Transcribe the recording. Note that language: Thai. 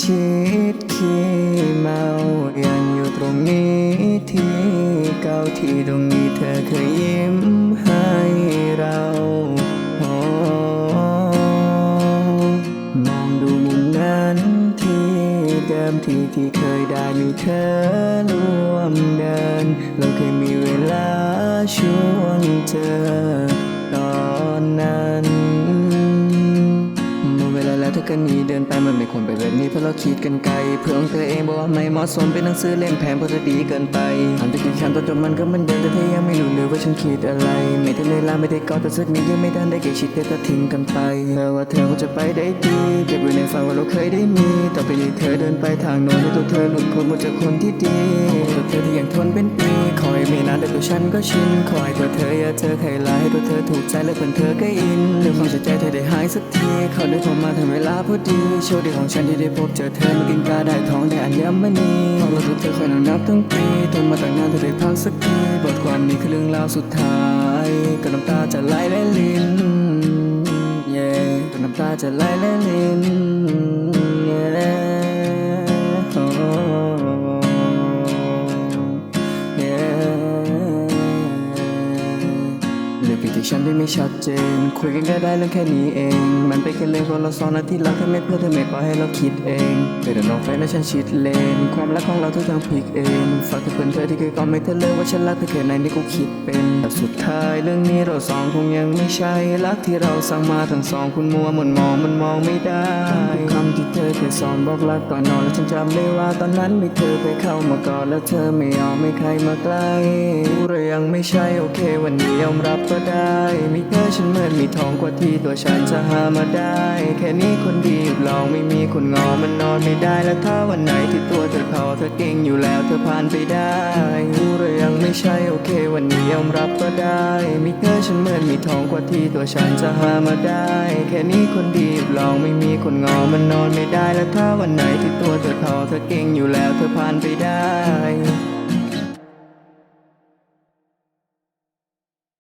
ชิดขี้เมายังอยู่ตรงนี้ที่เก่าที่ตรงนี้เธอเคยยิ้มให้เราโอ้มองดูมุมนั้นที่เดิมที่ที่เคยได้มีเธอร่วมเดิน เราเคยมีเวลาช่วงเจอตอนนั้น ก็หนีเดินไปมันไม่ควรไปแบบนี้เพราะเราคิดกันไกล เพื่อของเธอเองบอกว่าไม่เหมาะสมเป็นหนังสือเล่มแพงเพราะเธอดีเกินไปอ่านไปกี่ครั้งตอนจบมันก็มันเดิมแต่เธอยังไม่รู้เลยว่าฉันคิดอะไร ไม่ทันได้ลาไม่ได้กอดแต่สักนิดยังไม่ทันได้ใกล้ชิดเธอทิ้งกันไปเธอว่าเธอคงจะไปได้ดีเก็บไว้ในฝันว่าเราเคยได้มีต่อไปนี้เธอเดินไปทางโน้นให้ตัวเธอหลุดพ้นหมดจากคนที่ดีตัวเธอที่ยังทนเป็นปี ไม่นานแต่ตัวฉันก็ชินคอยตัวเธออย่าเจอใครร้ายตัวเธอถูกใจและเพื่อนเธอก็อินเรื่องความเสียใจเธอได้หายสักทีเขาได้โทรมาถึงเวลาพอดีโชคดีของฉันที่ได้พบเจอเธอมากินกาได้ทองได้อัญมณีของเราทุกเธอคอยนอนนับทั้งปีทนมาตั้งนานเธอได้พักสักทีบทความนี้คือเรื่องราวสุดท้ายก็น้ำตาจะไหลและลิ้นเย่ก็น้ำตาจะไหลและลิ้น ที่ฉันที่ไม่ชัดเจน คุยกันก็ได้เรื่องแค่นี้เอง มันเป็นแค่เรื่องของเราสองนาทีรักแค่ไม่เพื่อเธอไม่ปล่อยให้เราคิดเองเธอเดินออกไปและฉันชิดเลน ความรักของเราทุกทางพลิกเองฝากถึงเพื่อนเธอที่เคยกอดไม่เธอเลยว่าฉันรักเธอแค่ไหนนี่กูคิดเป็นแต่สุดท้ายเรื่องนี้เราสองคงยังไม่ใช่รักที่เราสร้างมาทั้งสองคุณมัวมันมองมันมองไม่ได้ ยสอนบอกรักก่อนนอนและฉันจำได้ว่าตอนนั้นมีเธอเคยเข้ามากอดแล้วเธอไม่ยอมไม่ใครมาใกล้รู้เรายังไม่ใช่โอเค วันนี้ยอมรับก็ได้ มีเธอฉันเหมือนมีทองกว่าที่ตัวฉันจะหามาได้ แค่นี้คนดีลองไม่มีคนงอมันนอนไม่ได้แล้วถ้าวันไหนที่ตัวเธอพอเธอเก่งอยู่แล้วเธอผ่านไปได้ ไม่ใช่โอเควันนี้ยอมรับก็ได้ มีเธอฉันเหมือนมีทองกว่าที่ตัวฉันจะหามาได้ แค่นี้คนดีลองไม่มีคนงอมันนอนไม่ได้ แล้วถ้าวันไหนที่ตัวเธอพอเธอเก่งอยู่แล้วเธอผ่านไปได้